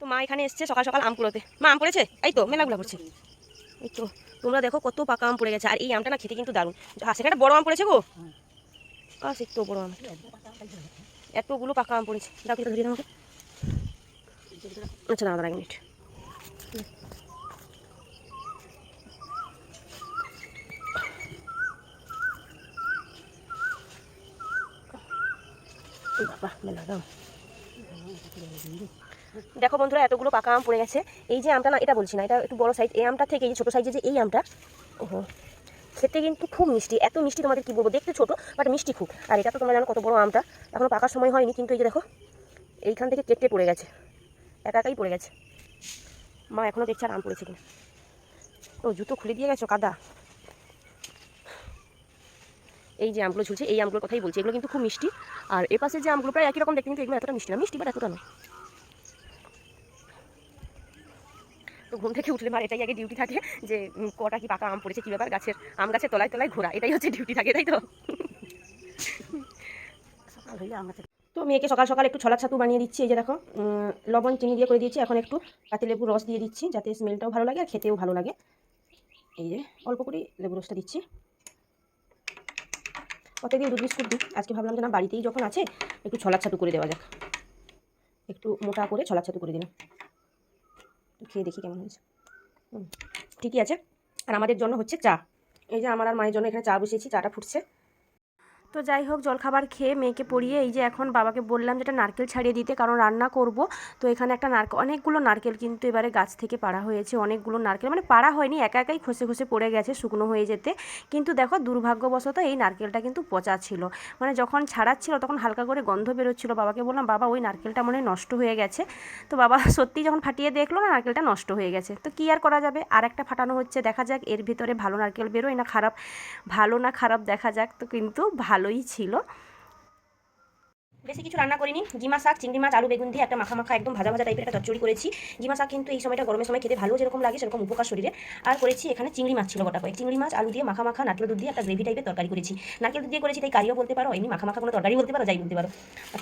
তো মা এখানে এসছে সকাল সকাল আম কুড়োতে। মা আম পড়েছে এই তো, মেলাগুলো পড়ছে এই তো, তোমরা দেখো কত পাকা আম পড়ে গেছে। আর এই আমটা না খেতে কিন্তু দারুণ। সেখানে একটা বড় আম পড়েছে গো? সে তো বড় আম। এতগুলো পাকা আম পড়েছে। ডাকি তো ধরিয়ে দাও আচ্ছা দাঁড়া দাঁড়া এক মিনিট। বাবা, মেলা দাও। দেখো বন্ধুরা, এতগুলো পাকা আম পড়ে গেছে। এই যে আমটা না, এটা বলছি না, এটা একটু বড় সাইজ এই আমটা থেকে, এই যে ছোটো সাইজের যে এই আমটা, ওহো, খেতে কিন্তু খুব মিষ্টি। এত মিষ্টি তোমাদের কি বলব? দেখতে ছোটো বাট মিষ্টি খুব। আর এটা তো তোমরা জানো কত বড় আমটা। এখনও পাকার সময় হয়নি, কিন্তু এই যে দেখো, এইখান থেকে কেটে পড়ে গেছে। একা একাই পড়ে গেছে। মা এখনও দেখছে আর আম পড়েছে কিনা। ও, জুতো খুলে দিয়ে গেছো, কাদা? এই যে আমগুলো ঝুলছে, এই আমগুলোর কথাই বলছি। এগুলো কিন্তু খুব মিষ্টি। আর এপাশে যে আমগুলো, প্রায় একই রকম দেখতে, কিন্তু এগুলো এতটা মিষ্টি না। মিষ্টি বাট এতটা না তো ঘুম থেকে উঠলে মার এটাই আগে ডিউটি থাকে যে কটা কি পাকা আম পড়েছে, কী ব্যাপার? গাছের আম গাছের তলায় তলায় ঘোরা, এটাই হচ্ছে ডিউটি থাকে, তাই তো? তো মেয়েকে সকাল সকাল একটু ছলা ছাতু বানিয়ে দিচ্ছি, এই যে দেখো লবণ চিনি দিয়ে করে দিয়েছি, এখন একটু পাতি লেবু রস দিয়ে দিচ্ছি, যাতে স্মেলটাও ভালো লাগে আর খেতেও ভালো লাগে। এই যে অল্প করে লেবু রসটা দিচ্ছি। প্রত্যেকদিন দুধ বিস্কুট দিই? আজকে ভাবলাম যে না, বাড়িতেই যখন আছে, একটু ছলা ছাতু করে দেওয়া যাক। একটু মোটা করে ছলা ছাতু করে দিলাম। খেয়ে দেখি কেমন হয়েছে। ঠিকই আছে। আর আমাদের জন্য হচ্ছে চা। এই যে আমার আর মায়ের জন্য এখানে চা বসিয়েছি, চাটা ফুটছে। তো যাই হোক, জলখাবার খেয়ে মেয়েকে পড়িয়ে এই যে এখন বাবাকে বললাম যেটা নারকেল ছাড়িয়ে দিতে, কারণ রান্না করব। তো এখানে একটা নারকেল অনেকগুলো নারকেল কিন্তু এবারে গাছ থেকে পাড়া হয়েছে, অনেকগুলো নারকেল। মানে পাড়া হয়নি, একা একাই খসে খসে পড়ে গেছে, শুকনো হয়ে যেতে। কিন্তু দেখো, দুর্ভাগ্যবশত এই নারকেলটা কিন্তু পচা ছিল। মানে যখন ছাড়াচ্ছিল, তখন হালকা করে গন্ধ বেরোচ্ছিল। বাবাকে বললাম, বাবা, ওই নারকেলটা মনে নষ্ট হয়ে গেছে। তো বাবা সত্যি যখন ফাটিয়ে দেখল না, নারকেলটা নষ্ট হয়ে গেছে। তো কী আর করা যাবে? আর একটা ফাটানো হচ্ছে, দেখা যাক। এর ভিতরে ভালো নারকেল বেরোয় না খারাপ? ভালো না খারাপ দেখা যাক, তো কিন্তু ভালোই ছিল। বেশি কিছু রান্না করিনি। গিমা শাক, চিংড়ি মাছ, আলু, বেগুন দিয়ে একটা মাখা মাখা একদম ভাজা ভাজা টাইপের একটা চচ্চড়ি করেছি। গিমা শাক কিন্তু এই সময়টা গরমের সময় খেতে ভালো যেরকম লাগে, সেরকম উপকার শরীরে। আর করেছি এখানে চিংড়ি মাছ ছিল গোটা কয়েক চিংড়ি মাছ, আলু দিয়ে মাখা মাখা নারকেল দুধ দিয়ে একটা গ্রেভি টাইপের তরকারি করেছি। নারকেল দুধ দিয়ে করেছি, তাই কারিও বলতে পারো, এমনি মাখা মাখা কোনো তরকারি বলতে পারো, যাই বলতে পারো।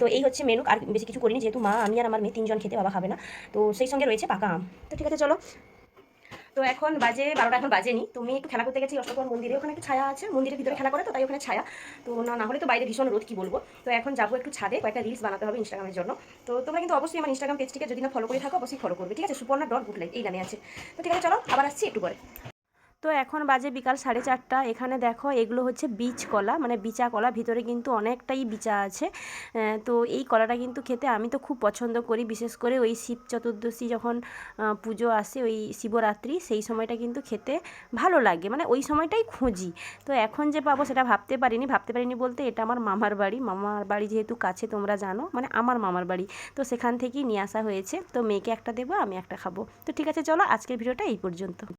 তো এই হচ্ছে মেনু আর বেশি কিছু করিনি, যেহেতু মা, আমি আর আমার মেয়ে তিনজন খেতে বাবা খাবে না। তো সেই সঙ্গে রয়েছে পাকা আম। তো ঠিক আছে, চলো। তো এখন বাজে বারোটা, এখন বাজেনি। তুমি একটু খেলা করতে গেছি অষ্টকর মন্দিরে। ওখানে একটু ছায়া আছে, মন্দিরের ভিতরে খেলা করে তো, তাই ওখানে ছায়া। তো না না হলে তো বাইরে ভীষণ রোদ, কি বলব? তো এখন যাব একটু ছাদে, কয়েকটা রিলস বানাতে হবে ইনস্টাগ্রামের জন্য। তো তোমরা কিন্তু অবশ্যই আমার ইনস্টাগ্রাম পেজটিকে যদি না ফলো করে থাকো, অবশ্যই ফলো করবে। ঠিক আছে, সুপর্ণা ডট গুড এই নামে আছে। তো ঠিক আছে, চলো, আবার আসছি একটু পরে। তো এখন বাজে বিকাল সাড়ে চারটা। এখানে দেখো এগুলো হচ্ছে বীজ কলা মানে বিচা কলা। ভিতরে কিন্তু অনেকটাই বিচা আছে। তো এই কলাটা কিন্তু খেতে আমি তো খুব পছন্দ করি। বিশেষ করে ওই শিব চতুর্দশী যখন পুজো আসে ওই শিবরাত্রি, সেই সময়টা কিন্তু খেতে ভালো লাগে। মানে ওই সময়টাই খুঁজি। তো এখন যে পাবো সেটা ভাবতে পারিনি। ভাবতে পারিনি বলতে এটা আমার মামার বাড়ি। মামার বাড়ি যেহেতু কাছে, তোমরা জানো। মানে আমার মামার বাড়ি। তো সেখান থেকেই নিয়ে আসা হয়েছে। তো মেয়েকে একটা দেবো, আমি একটা খাব। তো ঠিক আছে, চলো আজকের ভিডিওটা এই পর্যন্ত।